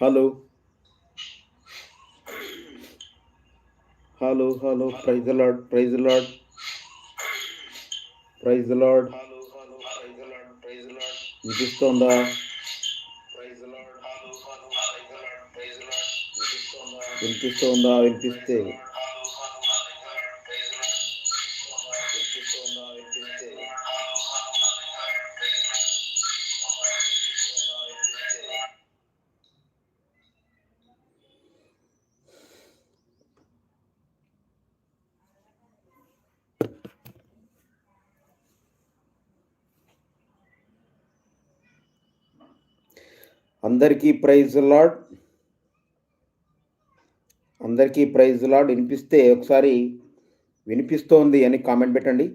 Hello hello hello praise lord praise lord praise lord వినిపిస్తోందా? వినిపిస్తోందా? వినిపిస్తే. అందరికీ ప్రైజ్ లాడ్ అందరికీ ప్రైజ్ లాడ్ వినిపిస్తే ఒకసారి వినిపిస్తోంది అని కామెంట్ పెట్టండి.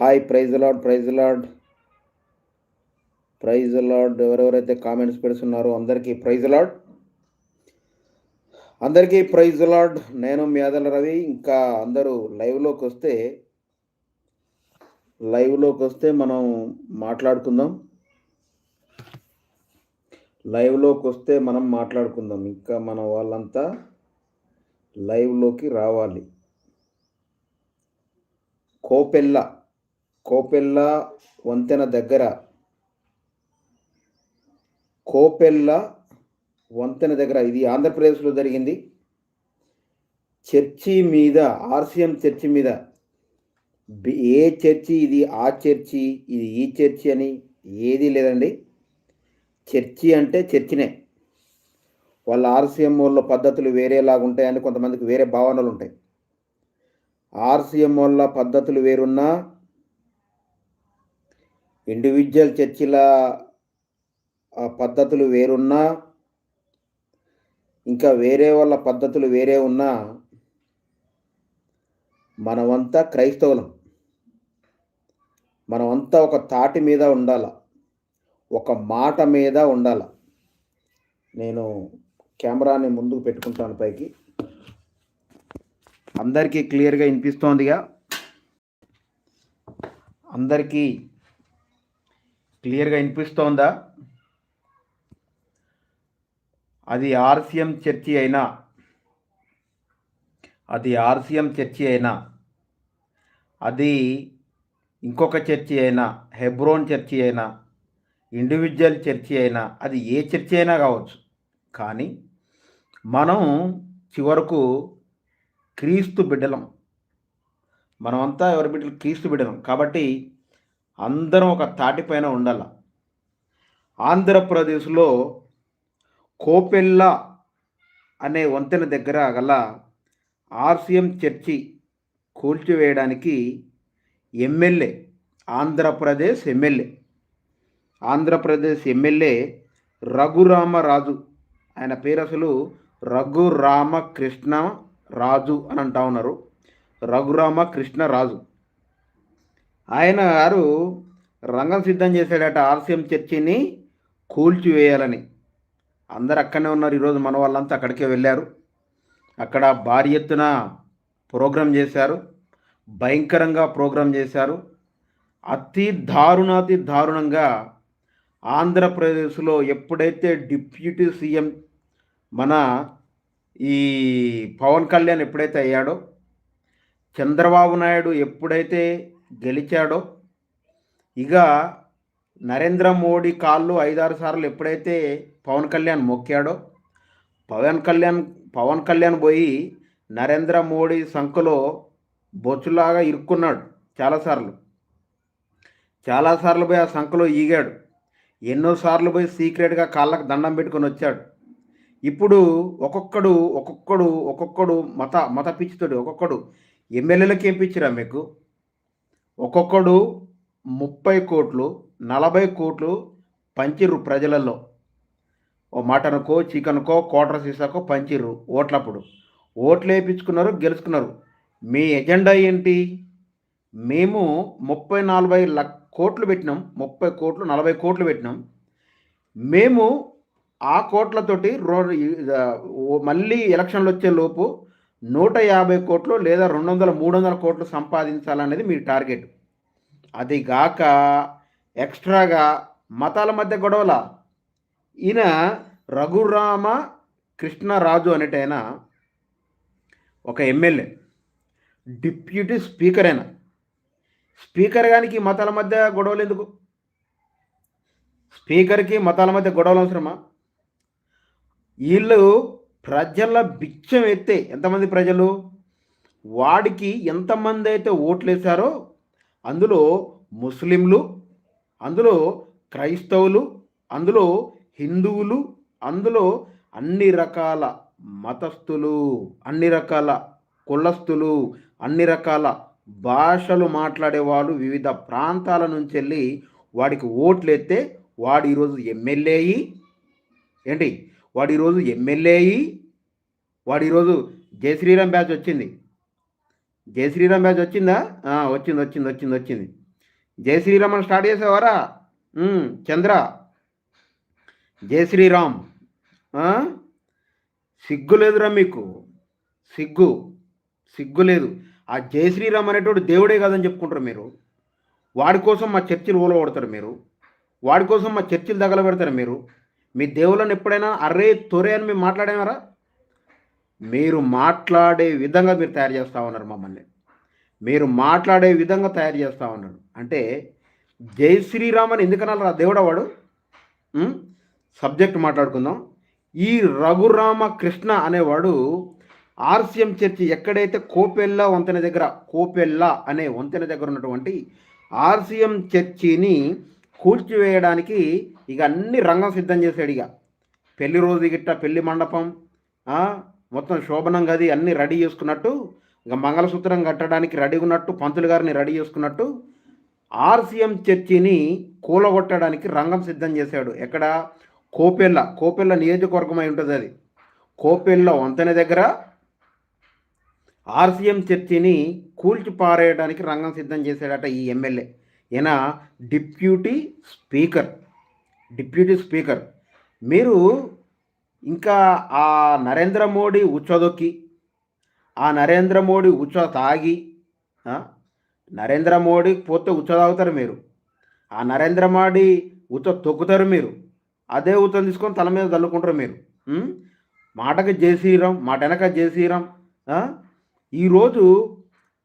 Hi praise lord praise lord praise lord ఎవరెవరైతే కామెంట్స్ పెడుతున్నారో అందరికీ ప్రైజ్ లాడ్ అందరికీ ప్రైజ్ లాడ్ నేను మేదల రవి. ఇంకా అందరూ లైవ్లోకి వస్తే లైవ్లోకి వస్తే మనం మాట్లాడుకుందాం. లైవ్లోకి వస్తే మనం మాట్లాడుకుందాం. ఇంకా మన వాళ్ళంతా లైవ్లోకి రావాలి. కోపెల్ల కోపెల్ల వంతెన దగ్గర. కోపెల్ల వంతెన దగ్గర. ఇది ఆంధ్రప్రదేశ్లో జరిగింది. చర్చి మీద ఆర్సిఎం చర్చి మీద. ఏ చర్చి ఇది ఆ చర్చి ఇది ఈ చర్చి అని ఏది లేదండి. చర్చి అంటే చర్చినే. వాళ్ళ ఆర్సీఎం పద్ధతులు వేరేలాగా ఉంటాయని కొంతమందికి వేరే భావనలు ఉంటాయి. ఆర్సీఎం పద్ధతులు వేరున్నా ఇండివిజువల్ చర్చిల పద్ధతులు వేరున్నా ఇంకా వేరే వాళ్ళ పద్ధతులు వేరే ఉన్నా మనమంతా క్రైస్తవులం. మనమంతా ఒక తాటి మీద ఉండాలా. ఒక మాట మీద ఉండాలి. నేను కెమెరాని ముందుకు పెట్టుకుంటాను పైకి. అందరికీ క్లియర్గా వినిపిస్తోందిగా? అందరికీ క్లియర్గా వినిపిస్తోందా? అది ఆర్సీఎం చర్చి అయినా అది ఆర్సీఎం చర్చి అయినా అది ఇంకొక చర్చి అయినా హెబ్రోన్ చర్చి అయినా ఇండివిజువల్ చర్చి అయినా అది ఏ చర్చి అయినా కావచ్చు. కానీ మనం చివరకు క్రీస్తు బిడ్డలం. మనమంతా ఎవరి బిడ్డలు? క్రీస్తు బిడ్డలం. కాబట్టి అందరం ఒక తాటిపైన ఉండాల. ఆంధ్రప్రదేశ్లో కోపెల్ల అనే వంతెన దగ్గర గల ఆర్సీఎం చర్చి కూల్చివేయడానికి MLA Andhra Pradesh MLA. Andhra Pradesh MLA Raghuramaraju. ఆయన పేరు అసలు రఘురామకృష్ణ రాజు అని అంటా ఉన్నారు. రఘురామ కృష్ణరాజు ఆయన గారు రంగం సిద్ధం చేశాడట ఆర్సీఎం చర్చిని కూల్చివేయాలని. అందరు అక్కడనే ఉన్నారు ఈరోజు మన వాళ్ళంతా అక్కడికే వెళ్ళారు. అక్కడ భారీ ఎత్తున ప్రోగ్రాం చేశారు. భయంకరంగా ప్రోగ్రాం చేశారు. అతి దారుణాతి దారుణంగా ఆంధ్రప్రదేశ్లో ఎప్పుడైతే డిప్యూటీ సీఎం మన ఈ పవన్ కళ్యాణ్ ఎప్పుడైతే అయ్యాడో చంద్రబాబు నాయుడు ఎప్పుడైతే గెలిచాడో ఇక నరేంద్ర మోడీ కాళ్ళు ఐదారు సార్లు ఎప్పుడైతే పవన్ కళ్యాణ్ మొక్కాడో పవన్ కళ్యాణ్ పవన్ కళ్యాణ్ పోయి నరేంద్ర మోడీ సంఖలో బొచ్చులాగా ఇరుక్కున్నాడు చాలాసార్లు. చాలాసార్లు పోయి ఆ సంఖలో ఈగాడు. ఎన్నోసార్లు పోయి సీక్రెట్గా కాళ్ళకు దండం పెట్టుకొని వచ్చాడు. ఇప్పుడు ఒక్కొక్కడు ఒక్కొక్కడు ఒక్కొక్కడు మత మత పిచ్చితోడు ఒక్కొక్కడు ఎమ్మెల్యేలకు ఏం పిచ్చిరా మీకు? ఒక్కొక్కడు ముప్పై కోట్లు నలభై కోట్లు పంచిర్రు ప్రజలలో. ఓ మటన్కో చికెన్కో కోటర్ సీసాకో పంచిర్రు ఓట్లప్పుడు. ఓట్లు వేయించుకున్నారు గెలుచుకున్నారు. మీ ఎజెండా ఏంటి? మేము ముప్పై నలభై లక్ కోట్లు పెట్టినాం ముప్పై కోట్లు నలభై కోట్లు పెట్టినాం. మేము ఆ కోట్లతోటి రో మళ్ళీ ఎలక్షన్లు వచ్చే లోపు నూట యాభై కోట్లు లేదా రెండు వందల మూడు వందల కోట్లు సంపాదించాలనేది మీ టార్గెట్. అది గాక ఎక్స్ట్రాగా మతాల మధ్య గొడవల. ఈయన రఘురామ కృష్ణరాజు అనేటైన ఒక ఎమ్మెల్యే డిప్యూటీ స్పీకర్ అయినా. స్పీకర్ గానికి మతాల మధ్య గొడవలు ఎందుకు? స్పీకర్కి మతాల మధ్య గొడవలు అవసరమా? వీళ్ళు ప్రజల బిచ్చం ఎత్తే ఎంతమంది ప్రజలు? వాడికి ఎంతమంది అయితే ఓట్లేశారో అందులో ముస్లింలు అందులో క్రైస్తవులు అందులో హిందువులు అందులో అన్ని రకాల మతస్థులు అన్ని రకాల కులస్థులు అన్ని రకాల భాషలు మాట్లాడేవాళ్ళు వివిధ ప్రాంతాల నుంచి వెళ్ళి వాడికి ఓట్లు ఎత్తే వాడు ఈరోజు ఎమ్మెల్యే అయ్యి ఏంటి? వాడు ఈరోజు ఎమ్మెల్యే అయ్యి వాడు ఈరోజు జయశ్రీరామ్ బ్యాచ్ వచ్చింది. జయశ్రీరామ్ బ్యాచ్ వచ్చిందా? వచ్చింది వచ్చింది వచ్చింది వచ్చింది. జయశ్రీరామ్ అని స్టార్ట్ చేసేవారా? చంద్ర. జయశ్రీరామ్ సిగ్గు లేదురా మీకు? సిగ్గు. సిగ్గు లేదు ఆ జయ శ్రీరామ్ అనేటోడు దేవుడే కాదని చెప్పుకుంటారు మీరు. వాడి కోసం మా చర్చిలు ఊలబడతారు మీరు. వాడి కోసం మా చర్చిలు తగలబెడతారు మీరు. మీ దేవుళ్ళని ఎప్పుడైనా అర్రే తొరే అని మేము మాట్లాడామారా మీరు మాట్లాడే విధంగా మీరు తయారు చేస్తూ ఉన్నారు మమ్మల్ని. మీరు మాట్లాడే విధంగా తయారు చేస్తూ ఉన్నారు. అంటే జై శ్రీరామ్ అని ఎందుకనాలరా దేవుడా వాడు? సబ్జెక్ట్ మాట్లాడుకుందాం. ఈ రఘురామ కృష్ణ అనేవాడు ఆర్సిఎం చర్చి ఎక్కడైతే కోపెల్ల వంతెన దగ్గర కోపెల్ల అనే వంతెన దగ్గర ఉన్నటువంటి ఆర్సిఎం చర్చిని కూల్చివేయడానికి ఇక అన్ని రంగం సిద్ధం చేశాడు ఇక. పెళ్ళి రోజు గిట్ట పెళ్ళి మండపం మొత్తం శోభనం గది అన్నీ రెడీ చేసుకున్నట్టు ఇక మంగళసూత్రం కట్టడానికి రెడీ ఉన్నట్టు పంతులు గారిని రెడీ చేసుకున్నట్టు ఆర్సిఎం చర్చిని కూలగొట్టడానికి రంగం సిద్ధం చేశాడు. ఎక్కడ? కోపెల్ల కోపెల్ల నియోజకవర్గం అయి ఉంటుంది అది. కోపెల్ల వంతెన దగ్గర ఆర్సీఎం చర్చిని కూల్చి పారేయడానికి రంగం సిద్ధం చేశాడట ఈ ఎమ్మెల్యే. ఈయన డిప్యూటీ స్పీకర్. Deputy speaker. మీరు ఇంకా ఆ నరేంద్ర మోడీ ఉచ్చదొక్కి. ఆ నరేంద్ర మోడీ ఉచ్చ తాగి నరేంద్ర మోడీ పోతే ఉచ్చ తాగుతారు మీరు. ఆ నరేంద్ర మోడీ ఉచ్చ తొక్కుతారు మీరు. అదే ఉత్తం తీసుకొని తల మీద చల్లుకుంటారు మీరు. మాటకు మాటకి జై శ్రీరామ్ మాట వెనక జై శ్రీరామ్ ఈరోజు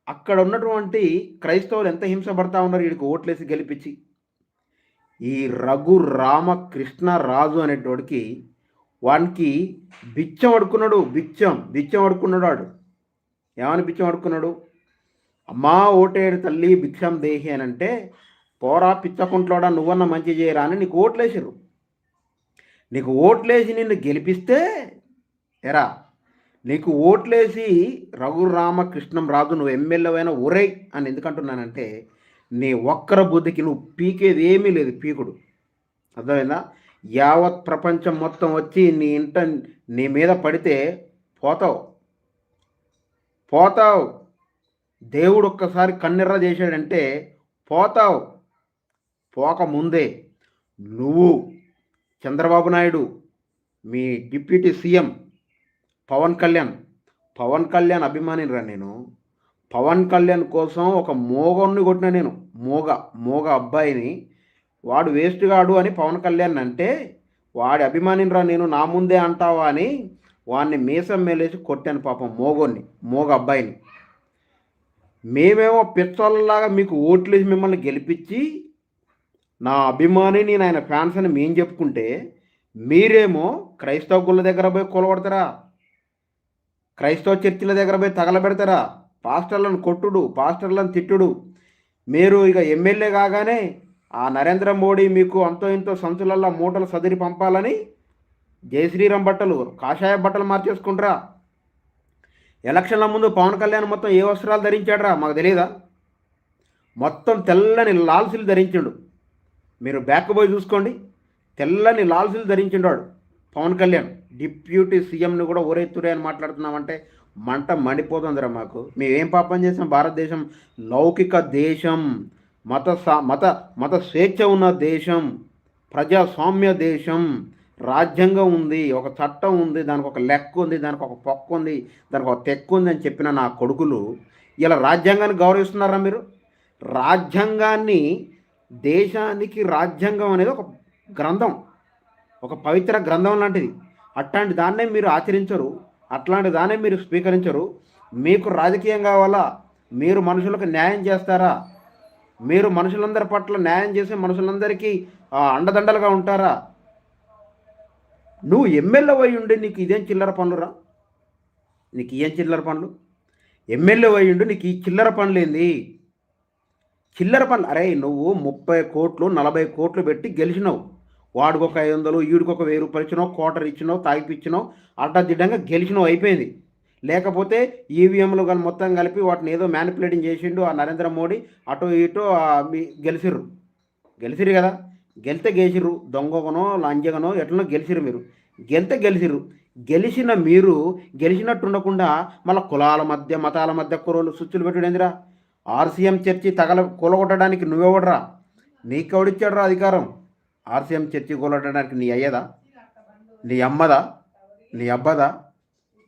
అక్కడ ఉన్నటువంటి క్రైస్తవులు ఎంత హింసపడతా ఉన్నారు వీడికి ఓట్లేసి గెలిపించి? ఈ రఘు రామకృష్ణ రాజు అనేటోడికి వానికి బిచ్చం అడుక్కున్నాడు బిచ్చం బిచ్చం అడుక్కున్నాడు వాడు. ఏమని బిచ్చం అడుక్కున్నాడు అమ్మా ఓటేడు తల్లి భిక్షం దేహి అని అంటే పోరా పిచ్చకుంట్లోడా నువ్వన్న మంచి చేయరా అని నీకు ఓట్లేసారు నీకు ఓట్లేసి నిన్ను గెలిపిస్తే ఎరా నీకు ఓట్లేసి రఘురామకృష్ణం రాజు నువ్వు ఎమ్మెల్యేవైన ఉరై అని ఎందుకంటున్నానంటే నీ ఒక్కర బుద్ధికి నువ్వు పీకేది ఏమీ లేదు పీకుడు. అర్థమైందా? యావత్ ప్రపంచం మొత్తం వచ్చి నీ ఇంట నీ మీద పడితే పోతావు. పోతావు. దేవుడు ఒక్కసారి కన్నెర్ర చేశాడంటే పోతావు. పోకముందే నువ్వు చంద్రబాబు నాయుడు మీ డిప్యూటీ సీఎం పవన్ కళ్యాణ్. పవన్ కళ్యాణ్ అభిమానిరా నేను. పవన్ కళ్యాణ్ కోసం ఒక మోగన్ని కొట్టిన నేను. మోగ మోగ అబ్బాయిని. వాడు వేస్ట్ కాడు అని పవన్ కళ్యాణ్ అంటే వాడి అభిమానిరా నేను నా ముందే అంటావా అని వాడిని మీసం మేలేసి కొట్టాను పాపం మోగోన్ని మోగ అబ్బాయిని. మేమేమో పిచ్చోళ్ళలాగా మీకు ఓట్లేసి మిమ్మల్ని గెలిపించి నా అభిమాని నేను ఆయన ఫ్యాన్స్ అని మేము చెప్పుకుంటే మీరేమో క్రైస్తవ గుళ్ళ దగ్గర పోయి కొలగొడతారా? క్రైస్తవ చర్చిల దగ్గర పోయి తగలబెడతారా? పాస్టర్లను కొట్టుడు పాస్టర్లను తిట్టుడు. మీరు ఇక ఎమ్మెల్యే కాగానే ఆ నరేంద్ర మోడీ మీకు అంతో ఇంతో సంచులల్లో మూటలు సదిరి పంపాలని జై శ్రీరామ్ బట్టలు కాషాయ బట్టలు మార్చేసుకుంటారా. ఎలక్షన్ల ముందు పవన్ కళ్యాణ్ మొత్తం ఏ వస్త్రాలు ధరించాడరా? మాకు తెలియదా మొత్తం తెల్లని లాల్సీలు ధరించాడు. మీరు బ్యాక్ పోయి చూసుకోండి. తెల్లని లాల్సీలు ధరించిండాడు పవన్ కళ్యాణ్ డిప్యూటీ సీఎంని కూడా ఊరెత్తురే అని మాట్లాడుతున్నామంటే మంట మండిపోతుందిరా మాకు. మేమేం పాపం చేసాం భారతదేశం లౌకిక దేశం మత సా మత మత స్వేచ్ఛ ఉన్న దేశం ప్రజాస్వామ్య దేశం రాజ్యాంగం ఉంది ఒక చట్టం ఉంది దానికి ఒక లెక్క ఉంది దానికి ఒక పొక్క ఉంది దానికి ఒక తెక్కు ఉంది అని చెప్పిన నా కొడుకులు ఇలా రాజ్యాంగాన్ని గౌరవిస్తున్నారా మీరు? రాజ్యాంగాన్ని దేశానికి రాజ్యాంగం అనేది ఒక గ్రంథం. ఒక పవిత్ర గ్రంథం లాంటిది. అట్లాంటి దాన్నే మీరు ఆచరించరు. అట్లాంటి దాన్నే మీరు స్వీకరించరు. మీకు రాజకీయం కావాలా? మీరు మనుషులకు న్యాయం చేస్తారా? మీరు మనుషులందరి పట్ల న్యాయం చేసి మనుషులందరికీ అండదండలుగా ఉంటారా? నువ్వు ఎమ్మెల్యే అయి ఉండి నీకు ఇదేం చిల్లర పనులురా? నీకు ఏం చిల్లర పనులు? ఎమ్మెల్యే అయి ఉండి నీకు ఈ చిల్లర పనులు ఏంది? చిల్లర పనులు అరే నువ్వు ముప్పై కోట్లు నలభై కోట్లు పెట్టి గెలిచినావు. వాడికి ఒక ఐదు వందలు ఈడికి ఒక వెయ్యి రూపాయలు ఇచ్చినో క్వార్టర్ ఇచ్చినో తాగిపిచ్చినో అడ్డదిడ్డంగా గెలిచినో అయిపోయింది. లేకపోతే ఈవీఎంలు కానీ మొత్తం కలిపి వాటిని ఏదో మ్యానిపులేటింగ్ చేసిండు ఆ నరేంద్ర మోడీ అటు ఇటు మీ- గెలిచిర్రు గెలిచిర్రు కదా. గెలితే గెలిచిర్రు దొంగగనో లంజగనో ఎట్లనో గెలిచిర్రు మీరు. గెలితే గెలిచిర్రు గెలిచిన మీరు గెలిచినట్టు ఉండకుండా మళ్ళీ కులాల మధ్య మతాల మధ్య కురలు సుచ్చులు పెట్టుడేందిరా ఆర్సీఎం చర్చి తగల కూలగొట్టడానికి నువ్వెవడరా? నీకెవడిచ్చాడరా అధికారం? ఆర్సీఎం చర్చి కూలగొట్టడానికి నీ అయ్యదా? నీ అమ్మదా? నీ అబ్బదా?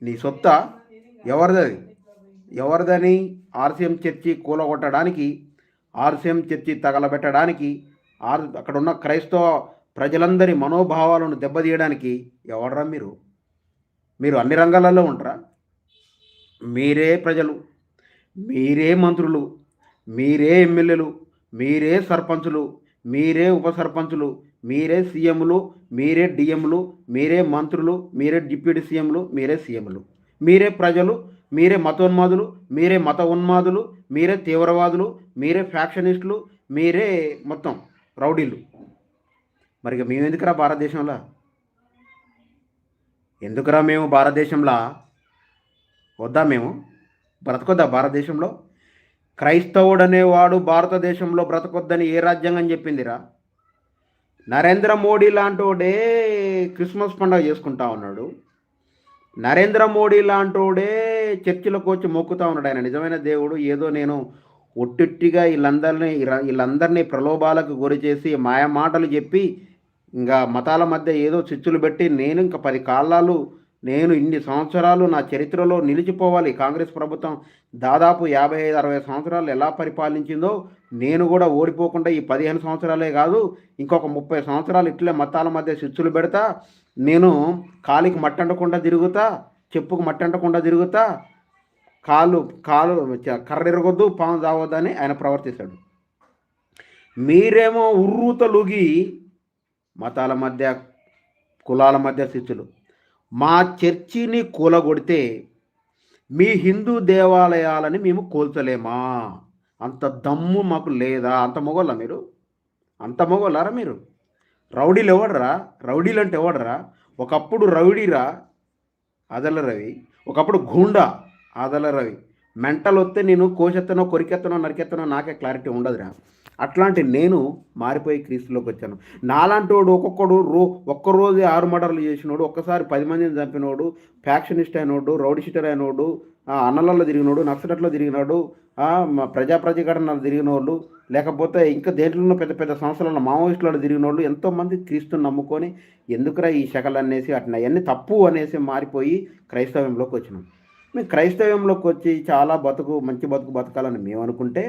నీ సొత్త? ఎవరిదది? ఎవరిదని ఆర్సీఎం చర్చి కూలగొట్టడానికి ఆర్సీఎం చర్చి తగలబెట్టడానికి ఆర్ అక్కడ ఉన్న క్రైస్తవ ప్రజలందరి మనోభావాలను దెబ్బతీయడానికి ఎవడరా మీరు? మీరు అన్ని రంగాలలో ఉంటారా? మీరే ప్రజలు మీరే మంత్రులు మీరే ఎమ్మెల్యేలు మీరే సర్పంచులు మీరే ఉప సర్పంచులు మీరే సీఎంలు మీరే డిఎంలు మీరే మంత్రులు మీరే డిప్యూటీ సీఎంలు మీరే సీఎంలు. మీరే ప్రజలు మీరే మతోన్మాదులు మీరే మత ఉన్మాదులు మీరే తీవ్రవాదులు మీరే ఫ్యాక్షనిస్టులు మీరే మొత్తం రౌడీలు. మరి మేము ఎందుకురా భారతదేశంలో? ఎందుకురా మేము భారతదేశంలో? వద్దా మేము? బ్రతకొద్దా భారతదేశంలో? క్రైస్తవుడు అనేవాడు భారతదేశంలో బ్రతకొద్దని ఏ రాజ్యాంగం చెప్పిందిరా? నరేంద్ర మోడీ లాంటోడే క్రిస్మస్ పండుగ చేసుకుంటా ఉన్నాడు. నరేంద్ర మోడీ లాంటోడే చర్చిలకు వచ్చి మొక్కుతా ఉన్నాడు. ఆయన నిజమైన దేవుడు. ఏదో నేను ఒట్టిట్టిగా వీళ్ళందరినీ వీళ్ళందరినీ ప్రలోభాలకు గురి చేసి మాయ మాటలు చెప్పి ఇంకా మతాల మధ్య ఏదో చిచ్చులు పెట్టి నేను ఇంకా పది కాలాలు నేను ఇన్ని సంవత్సరాలు నా చరిత్రలో నిలిచిపోవాలి. కాంగ్రెస్ ప్రభుత్వం దాదాపు యాభై ఐదు అరవై సంవత్సరాలు ఎలా పరిపాలించిందో నేను కూడా ఓడిపోకుండా ఈ పదిహేను సంవత్సరాలే కాదు ఇంకొక ముప్పై సంవత్సరాలు ఇట్లే మతాల మధ్య చిచ్చులు పెడతా నేను కాలికి మట్టండకుండా తిరుగుతా చెప్పుకు మట్టండకుండా తిరుగుతా కాలు కాలు చ- కర్ర ఎరగొద్దు పాము తాగొద్దని ఆయన ప్రవర్తిస్తాడు. మీరేమో ఉర్రూతలుగి మతాల మధ్య కులాల మధ్య శిష్యులు మా చర్చిని కూలగొడితే మీ హిందూ దేవాలయాలని మేము కోల్చలేమా? అంత దమ్ము మాకు లేదా? అంత మొగోళ్ళ మీరు? అంత మొగోళ్ళారా మీరు? రౌడీలు ఎవడరా? రౌడీలు అంటే ఎవడరా? ఒకప్పుడు రౌడీరా? అదల రవి. ఒకప్పుడు గూండా? ఆదల రవి. మెంటల్ వస్తే నేను కోసెత్తనో కొరికెత్తనో నరికెత్తనో నాకే క్లారిటీ ఉండదురా. అట్లాంటి నేను మారిపోయి క్రీస్తులోకి వచ్చాను. నాలాంటోడు ఒక్కొక్కడు రో ఒక్కరోజు ఆరు మర్డర్లు చేసినోడు ఒక్కసారి పది మందిని చంపినోడు ఫ్యాక్షనిస్ట్ అయినోడు రౌడిషీటర్ అయినోడు అన్నలలో తిరిగినోడు నక్సలట్లో తిరిగినాడు ప్రజా ప్రతిఘటనలు తిరిగిన వాళ్ళు లేకపోతే ఇంకా దేంట్లో పెద్ద పెద్ద సంస్థలలో మావోయిస్టులలో తిరిగిన వాళ్ళు ఎంతోమంది క్రీస్తుని నమ్ముకొని ఎందుకురా ఈ శకలు అనేసి అట్లా అవన్నీ తప్పు అనేసి మారిపోయి క్రైస్తవ్యంలోకి వచ్చినాం. మేము క్రైస్తవ్యంలోకి వచ్చి చాలా బతుకు మంచి బతుకు బతకాలని మేము అనుకుంటే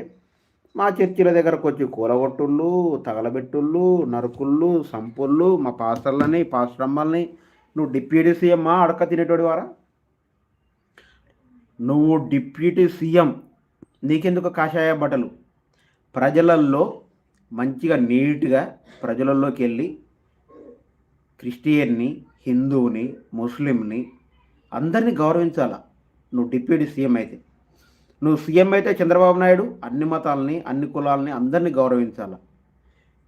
మా చర్చిల దగ్గరకు వచ్చి కూలగొట్టుళ్ళు తగలబెట్టుళ్ళు నరుకుళ్ళు సంపుళ్ళు మా పాస్టర్లని పాస్టమ్మల్ని నువ్వు డిప్యూటీ సీఎం అడక తినేటోడి వారా? నువ్వు డిప్యూటీ సీఎం నీకెందుకు కాషాయ బట్టలు? ప్రజలల్లో మంచిగా నీట్గా ప్రజలలోకి వెళ్ళి క్రిస్టియన్ని హిందువుని ముస్లింని అందరినీ గౌరవించాలా? నువ్వు డిప్యూటీ సీఎం అయితే. నువ్వు సీఎం అయితే చంద్రబాబు నాయుడు అన్ని మతాలని అన్ని కులాలని అందరినీ గౌరవించాలా?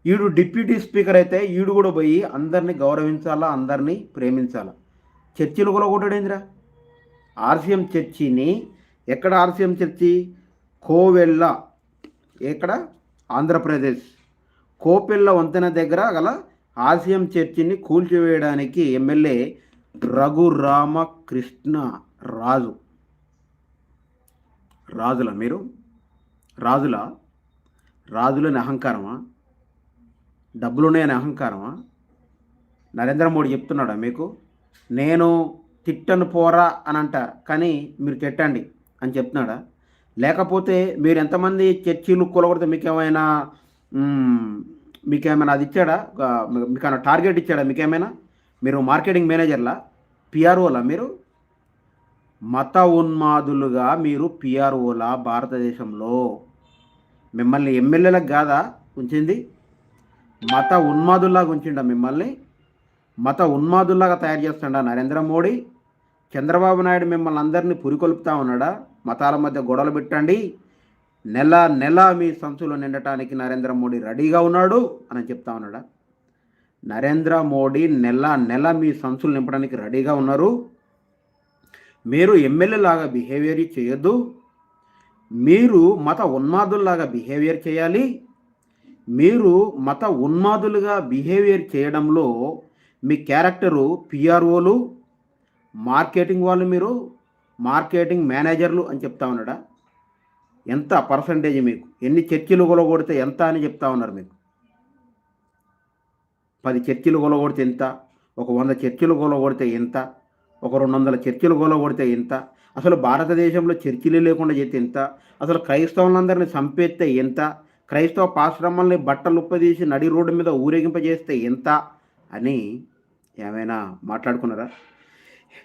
ఈడు డిప్యూటీ స్పీకర్ అయితే ఈడు కూడా పోయి అందరినీ గౌరవించాలా అందరినీ ప్రేమించాలా? చర్చిలు కూడా కొట్టడేందిరా ఆర్సీఎం చర్చిని ఎక్కడ ఆర్సీఎం చర్చి? కోవెల్ల ఎక్కడ? ఆంధ్రప్రదేశ్. కోపెళ్ళ వంతెన దగ్గర గల ఆర్సీఎం చర్చిని కూల్చివేయడానికి ఎమ్మెల్యే రఘురామకృష్ణ రాజు రాజుల మీరు? రాజుల? రాజులని అహంకారమా? డబ్బులున్నాయని అహంకారమా? నరేంద్ర మోడీ చెప్తున్నాడా మీకు? నేను తిట్టను పోరా అని అంట కానీ మీరు తిట్టండి అని చెప్తున్నాడా? లేకపోతే మీరు ఎంతమంది చర్చీలు కూలగొడితే మీకు ఏమైనా మీకేమైనా అది ఇచ్చాడా? ఆ, మీకు టార్గెట్ ఇచ్చాడా మీకేమైనా? మీరు మార్కెటింగ్ మేనేజర్లా? పిఆర్ఓలా మీరు? మత ఉన్మాదులుగా మీరు పిఆర్ఓలా భారతదేశంలో. మిమ్మల్ని ఎమ్మెల్యేలకు కాదా ఉంచింది? మత ఉన్మాదుల్లాగా ఉంచిండ మిమ్మల్ని? మత ఉన్మాదుల్లాగా తయారు చేస్తుండ నరేంద్ర మోడీ? చంద్రబాబు నాయుడు మిమ్మల్ని అందరినీ పురికొల్పుతా ఉన్నాడా? మతాల మధ్య గొడవలు పెట్టండి. నెల నెల మీ సంచులు నిండటానికి నరేంద్ర మోడీ రెడీగా ఉన్నాడు అని చెప్తా ఉన్నాడా? నరేంద్ర మోడీ నెల నెల మీ సంచులు నింపడానికి రెడీగా ఉన్నారు. మీరు ఎమ్మెల్యే లాగా బిహేవియర్ చేయొద్దు. మీరు మత ఉన్మాదుల్లాగా బిహేవియర్ చేయాలి. మీరు మత ఉన్మాదులుగా బిహేవియర్ చేయడంలో మీ క్యారెక్టరు పిఆర్ఓలు మార్కెటింగ్ వాళ్ళు మీరు మార్కెటింగ్ మేనేజర్లు అని చెప్తా ఉన్నాడా? ఎంత పర్సంటేజ్ మీకు? ఎన్ని చర్చిలు కొలగొడితే ఎంత అని చెప్తా ఉన్నారు మీకు? పది చర్చిలు కొలగొడితే ఎంత? ఒక వంద చర్చిలు కొలగొడితే ఎంత? ఒక రెండు వందల చర్చిలు కొలగొడితే ఇంత అసలు భారతదేశంలో చర్చిలు లేకుండా చేస్తే ఇంత అసలు క్రైస్తవులందరినీ చంపేస్తే ఎంత? క్రైస్తవ పాశ్రమాల్ని బట్టలు ఉప్పదీసి నడి రోడ్డు మీద ఊరేగింపజేస్తే ఎంత? అని ఏమైనా మాట్లాడుకున్నారా?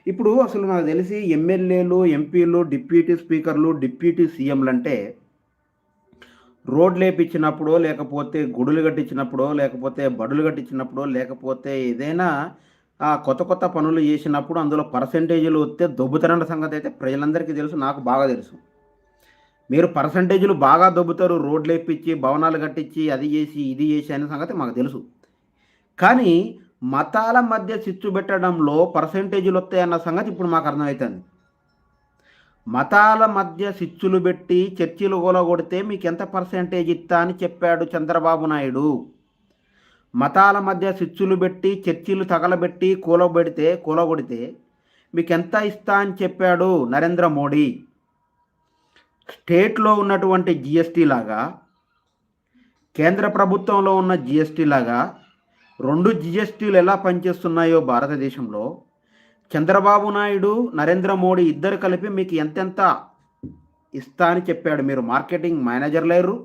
ఇప్పుడు అసలు నాకు తెలిసి ఎమ్మెల్యేలు ఎంపీలు డిప్యూటీ స్పీకర్లు డిప్యూటీ సీఎంలు అంటే రోడ్లు వేపించినప్పుడో లేకపోతే గుడులు కట్టించినప్పుడో లేకపోతే బడులు కట్టించినప్పుడో లేకపోతే ఏదైనా కొత్త కొత్త పనులు చేసినప్పుడు అందులో పర్సంటేజీలు వస్తే దొబ్బుతారన్న సంగతి అయితే ప్రజలందరికీ తెలుసు నాకు బాగా తెలుసు. మీరు పర్సంటేజీలు బాగా దొబ్బుతారు రోడ్లు వేపించి భవనాలు కట్టించి అది చేసి ఇది చేసి అనే సంగతి మాకు తెలుసు. కానీ మతాల మధ్య చిచ్చు పెట్టడంలో పర్సంటేజీలు వస్తాయన్న సంగతి ఇప్పుడు మాకు అర్థమవుతుంది. మతాల మధ్య చిచ్చులు పెట్టి చర్చిలు కొలగొడితే మీకు ఎంత పర్సంటేజ్ ఇస్తా అని చెప్పాడు చంద్రబాబు నాయుడు. మతాల మధ్య చిచ్చులు పెట్టి చర్చిలు తగలబెట్టి కూలబెడితే కూలగొడితే మీకు ఎంత ఇస్తా అని చెప్పాడు నరేంద్ర మోడీ. స్టేట్లో ఉన్నటువంటి జిఎస్టీ లాగా కేంద్ర ప్రభుత్వంలో ఉన్న జిఎస్టీ లాగా రెండు జిఎస్టీలు ఎలా పనిచేస్తున్నాయో భారతదేశంలో చంద్రబాబు నాయుడు నరేంద్ర మోడీ ఇద్దరు కలిపి మీకు ఎంతెంత ఇస్తా అని చెప్పాడు. మీరు మార్కెటింగ్ మేనేజర్లు అయ్యారు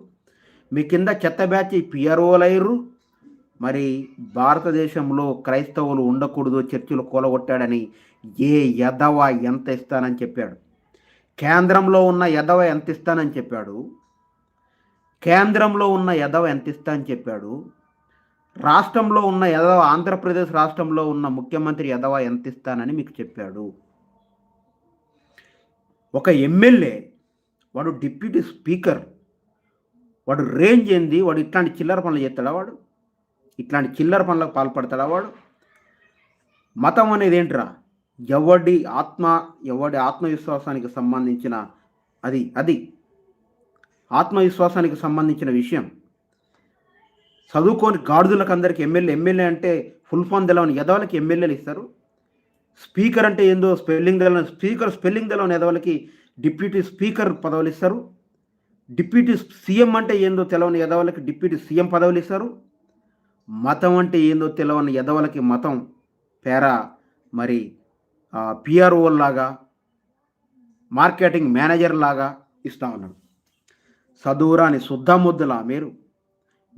మీ కింద చెత్త బ్యాచ్ పిఆర్ఓలు అయ్యారు మరి భారతదేశంలో క్రైస్తవులు ఉండకూడదు చర్చిలు కూలగొట్టాడని ఏ యదవ ఎంత ఇస్తానని చెప్పాడు. కేంద్రంలో ఉన్న యదవ ఎంత ఇస్తానని చెప్పాడు. కేంద్రంలో ఉన్న యదవ ఎంత ఇస్తా అని చెప్పాడు. రాష్ట్రంలో ఉన్న యదవ ఆంధ్రప్రదేశ్ రాష్ట్రంలో ఉన్న ముఖ్యమంత్రి యదవ ఎంత ఇస్తానని మీకు చెప్పాడు. ఒక ఎమ్మెల్యే వాడు డిప్యూటీ స్పీకర్ వాడు రేంజ్ ఏంది వాడు ఇట్లాంటి చిల్లర పనులు చేస్తాడా వాడు? ఇట్లాంటి చిల్లర పనులకు పాల్పడతాడా వాడు? మతం అనేది ఏంట్రా? ఎవడి ఆత్మ ఎవడి ఆత్మవిశ్వాసానికి సంబంధించిన అది అది. ఆత్మవిశ్వాసానికి సంబంధించిన విషయం. చదువుకోని గాడిదలకు అందరికి ఎమ్మెల్యే ఎమ్మెల్యే అంటే ఫుల్ ఫామ్ తెలవని ఎదవలకి ఎమ్మెల్యేలు ఇస్తారు. స్పీకర్ అంటే ఏందో స్పెల్లింగ్ తెలవని స్పీకర్ స్పెల్లింగ్ తెలవని ఎదవలకి డిప్యూటీ స్పీకర్ పదవులు ఇస్తారు. డిప్యూటీ సీఎం అంటే ఏందో తెలవని ఎదవలకి డిప్యూటీ సీఎం పదవులు ఇస్తారు. మతం అంటే ఏందో తెలవని ఎదవలకి మతం పేరా? మరి పిఆర్ఓ లాగా మార్కెటింగ్ మేనేజర్ లాగా ఇస్తా ఉన్నాడు. చదువురాని శుద్ధ ముద్దులా మీరు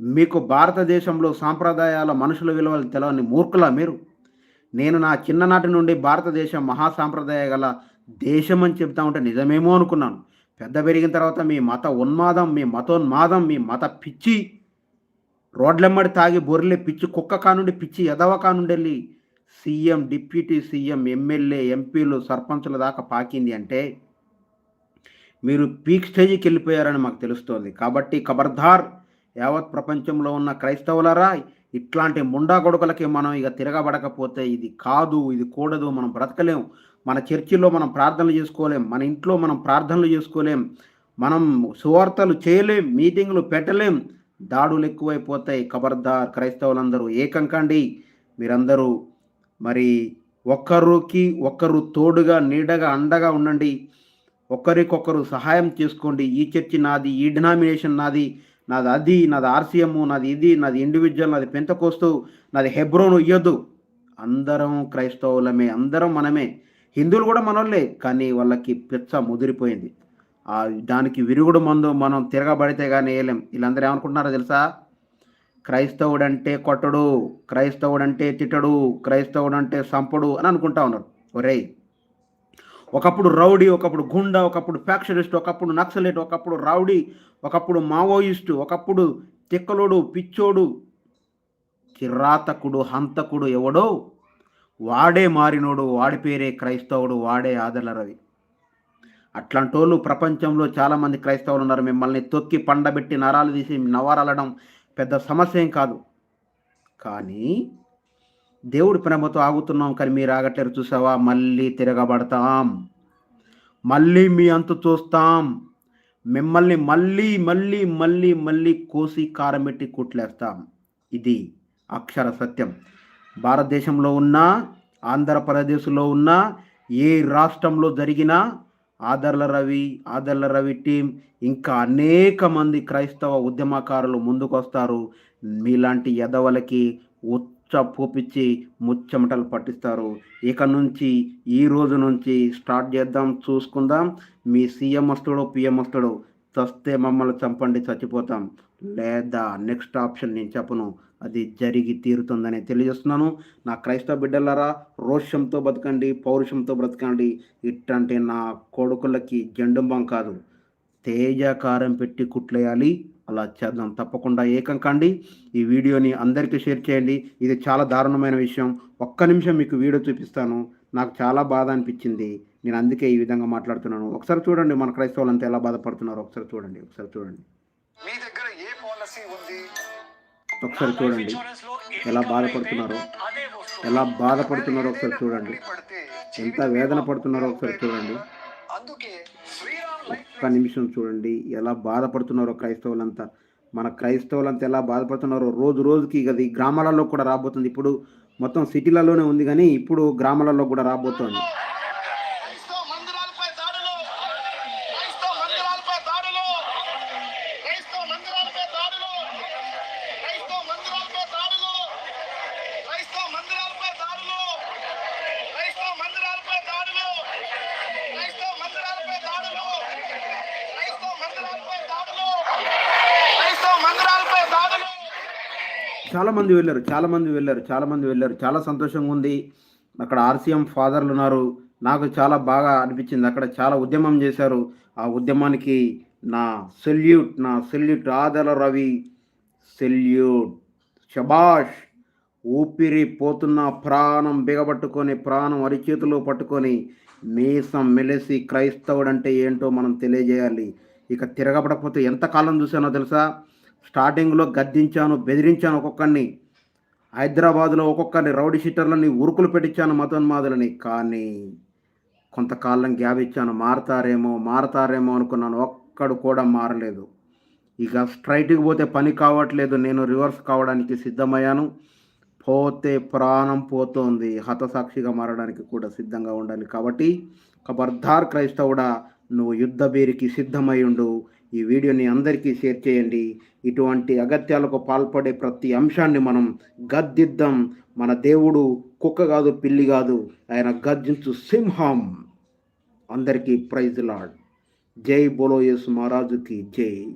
మీకు భారతదేశంలో సాంప్రదాయాల మనుషుల విలువలు తెలవని మూర్ఖులా మీరు నేను నా చిన్ననాటి నుండి భారతదేశం మహా సాంప్రదాయ గల దేశం అని చెప్తా ఉంటే నిజమేమో అనుకున్నాను. పెద్ద పెరిగిన తర్వాత మీ మత ఉన్మాదం మీ మతోన్మాదం మీ మత పిచ్చి రోడ్లెమ్మడి తాగి బొర్రెలే పిచ్చి కుక్క కానుండి పిచ్చి ఎదవ కానుండి సీఎం డిప్యూటీ సీఎం ఎమ్మెల్యే ఎంపీలు సర్పంచుల దాకా పాకింది అంటే మీరు పీక్ స్టేజ్కి వెళ్ళిపోయారని మాకు తెలుస్తోంది. కాబట్టి ఖబర్దార్ యావత్ ప్రపంచంలో ఉన్న క్రైస్తవులరా ఇట్లాంటి ముండా కొడుకులకి మనం ఇక తిరగబడకపోతే ఇది కాదు ఇది కూడదు మనం బ్రతకలేం. మన చర్చిలో మనం ప్రార్థనలు చేసుకోలేం మన ఇంట్లో మనం ప్రార్థనలు చేసుకోలేం మనం సువార్తలు చేయలేం మీటింగ్లు పెట్టలేం దాడులు ఎక్కువైపోతాయి. ఖబర్దార్ క్రైస్తవులందరూ ఏకం కండి మీరందరూ మరి ఒక్కరికి ఒక్కరు తోడుగా నీడగా అండగా ఉండండి. ఒకరికొకరు సహాయం చేసుకోండి. ఈ చర్చి నాది ఈ డినామినేషన్ నాది నాది అది నాది ఆర్సీఎం నాది ఇది నాది ఇండివిజువల్ నాది పెంతకోస్తు నాది హెబ్రోను ఇయ్యొద్దు. అందరం క్రైస్తవులమే అందరం మనమే. హిందువులు కూడా మనోళ్ళే కానీ వాళ్ళకి పిచ్చ ముదిరిపోయింది. దానికి విరుగుడు మందు మనం తిరగబడితే కానీ వేయలేం వీళ్ళందరూ ఏమనుకుంటున్నారో తెలుసా? క్రైస్తవుడంటే కొట్టడు క్రైస్తవుడంటే తిట్టడు క్రైస్తవుడంటే సంపడు అని అనుకుంటా ఉన్నారు. ఒరేయ్ ఒకప్పుడు రౌడీ ఒకప్పుడు గుండా ఒకప్పుడు ఫ్యాక్షనిస్ట్ ఒకప్పుడు నక్సలేట్ ఒకప్పుడు రౌడీ ఒకప్పుడు మావోయిస్టు ఒకప్పుడు తిక్కలోడు పిచ్చోడు కిరాతకుడు హంతకుడు ఎవడో వాడే మారినోడు వాడి పేరే క్రైస్తవుడు వాడే ఆదలరవి అట్లాంటోళ్ళు ప్రపంచంలో చాలామంది క్రైస్తవులు ఉన్నారు. మిమ్మల్ని తొక్కి పండబెట్టి నరాలు తీసి నవారలడం పెద్ద సమస్య ఏం కాదు. కానీ దేవుడి ప్రేమతో ఆగుతున్నాం కానీ మీరు ఆగట్లేరు. చూసావా? మళ్ళీ తిరగబడతాం. మళ్ళీ మీ అంతు చూస్తాం. మిమ్మల్ని మళ్ళీ మళ్ళీ మళ్ళీ మళ్ళీ కోసి కారం పెట్టి కుట్లేస్తాం. ఇది అక్షర సత్యం. భారతదేశంలో ఉన్న ఆంధ్రప్రదేశ్లో ఉన్న ఏ రాష్ట్రంలో జరిగినా ఆదర్ల రవి ఆదర్ల రవి టీం ఇంకా అనేక మంది క్రైస్తవ ఉద్యమకారులు ముందుకొస్తారు. మీలాంటి ఎదవలకి ఉచ్చ పోపిచ్చి ముచ్చమటలు పట్టిస్తారు. ఇక నుంచి ఈ రోజు నుంచి స్టార్ట్ చేద్దాం చూసుకుందాం. మీ సీఎం వస్తాడో పిఎం వస్తాడో చస్తే మమ్మల్ని చంపండి చచ్చిపోతాం. లేదా నెక్స్ట్ ఆప్షన్ నేను చెప్పను. అది జరిగి తీరుతుందని తెలియజేస్తున్నాను. నా క్రైస్తవ బిడ్డలారా రోషంతో బతకండి పౌరుషంతో బ్రతకండి. ఇట్టంటే నా కొడుకులకి జండుంబం కాదు. తేజకారం పెట్టి కుట్లేయాలి. అలా చేద్దాం తప్పకుండా ఏకం కండి. ఈ వీడియోని అందరికీ షేర్ చేయండి. ఇది చాలా దారుణమైన విషయం. ఒక్క నిమిషం మీకు వీడియో చూపిస్తాను. నాకు చాలా బాధ అనిపించింది. నేను అందుకే ఈ విధంగా మాట్లాడుతున్నాను. ఒకసారి చూడండి మన క్రైస్తవులంతా ఎలా బాధపడుతున్నారో. ఒకసారి చూడండి ఒకసారి చూడండి. మీ దగ్గర ఏ పాలసీ ఉంది? ఒకసారి చూడండి. ఎలా బాధపడుతున్నారో ఎలా బాధపడుతున్నారో ఒకసారి చూడండి. ఎంత వేదన పడుతున్నారో ఒకసారి చూడండి. ఒక్క నిమిషం చూడండి. ఎలా బాధపడుతున్నారో క్రైస్తవులంతా. మన క్రైస్తవులంతా ఎలా బాధపడుతున్నారో రోజు రోజుకి అది గ్రామాలలో కూడా రాబోతుంది. ఇప్పుడు మొత్తం సిటీలలోనే ఉంది కానీ ఇప్పుడు గ్రామాలలో కూడా రాబోతోంది. చాలా మంది వెళ్ళారు చాలా మంది వెళ్ళారు చాలా మంది వెళ్ళారు. చాలా సంతోషంగా ఉంది. అక్కడ ఆర్సీఎం ఫాదర్లు ఉన్నారు. నాకు చాలా బాగా అనిపించింది. అక్కడ చాలా ఉద్యమం చేశారు. ఆ ఉద్యమానికి నా సెల్యూట్ నా సెల్యూట్ ఆదల రవి సెల్యూట్ శబాష్ ఊపిరి పోతున్న ప్రాణం బిగబట్టుకొని ప్రాణం అరిచేతిలో పట్టుకొని మీసం మెలిసి క్రైస్తవుడంటే ఏంటో మనం తెలియజేయాలి. ఇక తిరగబడకపోతే ఎంత కాలం చూసానో తెలుసా? స్టార్టింగ్లో గద్దించాను బెదిరించాను ఒక్కొక్కరిని. హైదరాబాద్లో ఒక్కొక్కరిని రౌడీ షీటర్లని ఉరుకులు పెట్టించాను మతోన్మాదులని కానీ కొంతకాలం గ్యాప్ ఇచ్చాను. మారతారేమో మారతారేమో అనుకున్నాను. ఒక్కడు కూడా మారలేదు. ఇక స్ట్రైట్కి పోతే పని కావట్లేదు. నేను రివర్స్ కావడానికి సిద్ధమయ్యాను. పోతే ప్రాణం పోతోంది. హతసాక్షిగా మారడానికి కూడా సిద్ధంగా ఉండాలి. కాబట్టి ఖబర్దార్ క్రైస్తవుడా నువ్వు యుద్ధ బీరికి సిద్ధమై ఉండు. ఈ వీడియోని అందరికీ షేర్ చేయండి. ఇటువంటి అగత్యాలకు పాల్పడే ప్రతి అంశాన్ని మనం గద్దిద్దాం. మన దేవుడు కుక్క కాదు పిల్లి కాదు. ఆయన గద్దించు సింహం. అందరికీ ప్రైజ్ లాడ్. జై బోలో యేసు మహారాజుకి జై.